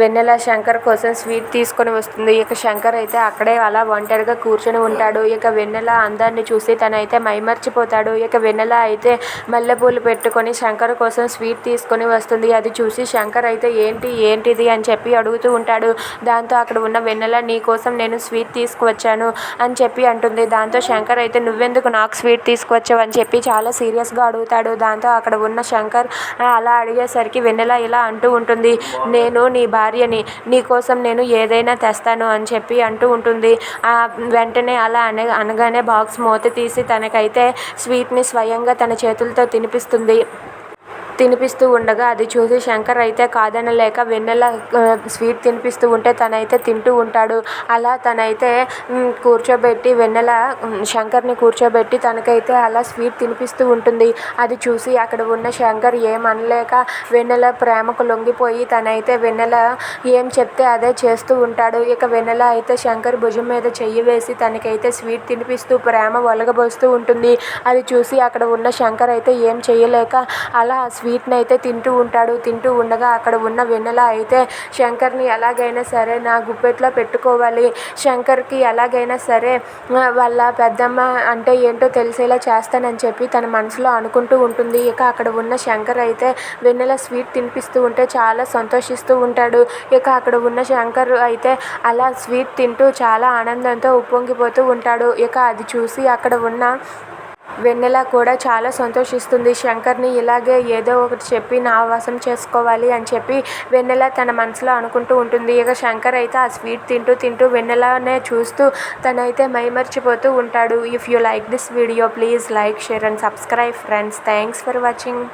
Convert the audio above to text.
వెన్నెల శంకర్ కోసం స్వీట్ తీసుకొని వస్తుంది. ఇక శంకర్ అయితే అక్కడే అలా ఒంటరిగా కూర్చొని ఉంటాడు. ఇక వెన్నెల అందాన్ని చూసి తనైతే మైమర్చిపోతాడు. ఇక వెన్నెల అయితే మల్లెపూలు పెట్టుకొని శంకర్ కోసం స్వీట్ తీసుకొని వస్తుంది. అది చూసి శంకర్ అయితే ఏంటి ఏంటిది అని చెప్పి అడుగుతూ ఉంటాడు. దాంతో అక్కడ ఉన్న వెన్నెల నీ కోసం నేను స్వీట్ తీసుకువచ్చాను అని చెప్పి అంటుంది. దాంతో శంకర్ అయితే నువ్వెందుకు నాకు స్వీట్ తీసుకువచ్చావు? అని చెప్పి చాలా సీరియస్గా అడుగుతాడు. దాంతో అక్కడ ఉన్న శంకర్ అలా అడిగేసరికి వెన్నెల ఇలా అంటూ ఉంటుంది నేను నీ భార్యని నీకోసం నేను ఏదైనా తెస్తాను అని చెప్పి అంటూ ఉంటుంది. ఆ వెంటనే అలా అన అనగానే బాక్స్ మూత తీసి తనకైతే స్వీట్ని స్వయంగా తన చేతులతో తినిపిస్తుంది. తినిపిస్తూ ఉండగా అది చూసి శంకర్ అయితే కాదనలేక వెన్నెల స్వీట్ తినిపిస్తూ ఉంటే తనైతే తింటూ ఉంటాడు. అలా తనైతే కూర్చోబెట్టి వెన్నెల శంకర్ని కూర్చోబెట్టి తనకైతే అలా స్వీట్ తినిపిస్తూ ఉంటుంది. అది చూసి అక్కడ ఉన్న శంకర్ ఏమనలేక వెన్నెల ప్రేమకు లొంగిపోయి తనైతే వెన్నెల ఏం చెప్తే అదే చేస్తూ ఉంటాడు. ఇక వెన్నెల అయితే శంకర్ భుజం మీద చెయ్యి వేసి తనకైతే స్వీట్ తినిపిస్తూ ప్రేమ ఒలగబోస్తూ ఉంటుంది. అది చూసి అక్కడ ఉన్న శంకర్ అయితే ఏం చేయలేక అలా స్వీట్ని అయితే తింటూ ఉంటాడు తింటూ ఉండగా అక్కడ ఉన్న వెన్నెల అయితే శంకర్ని ఎలాగైనా సరే నా గుప్పెట్లో పెట్టుకోవాలి. శంకర్కి ఎలాగైనా సరే వాళ్ళ పెద్దమ్మ అంటే ఏంటో తెలిసేలా చేస్తానని చెప్పి తన మనసులో అనుకుంటూ ఉంటుంది. ఇక అక్కడ ఉన్న శంకర్ అయితే వెన్నెల స్వీట్ తినిపిస్తూ ఉంటే చాలా సంతోషిస్తూ ఉంటాడు. ఇక అక్కడ ఉన్న శంకర్ అయితే అలా స్వీట్ తింటూ చాలా ఆనందంతో ఉప్పొంగిపోతూ ఉంటాడు. ఇక అది చూసి అక్కడ ఉన్న వెన్నెల కూడా చాలా సంతోషిస్తుంది. శంకర్ని ఇలాగే ఏదో ఒకటి చెప్పి నా వశం చేసుకోవాలి అని చెప్పి వెన్నెల తన మనసులో అనుకుంటూ ఉంటుంది. ఇక శంకర్ అయితే ఆ స్వీట్ తింటూ తింటూ వెన్నెలనే చూస్తూ తనైతే మైమర్చిపోతూ ఉంటాడు. If you like this video please like share and subscribe friends thanks for watching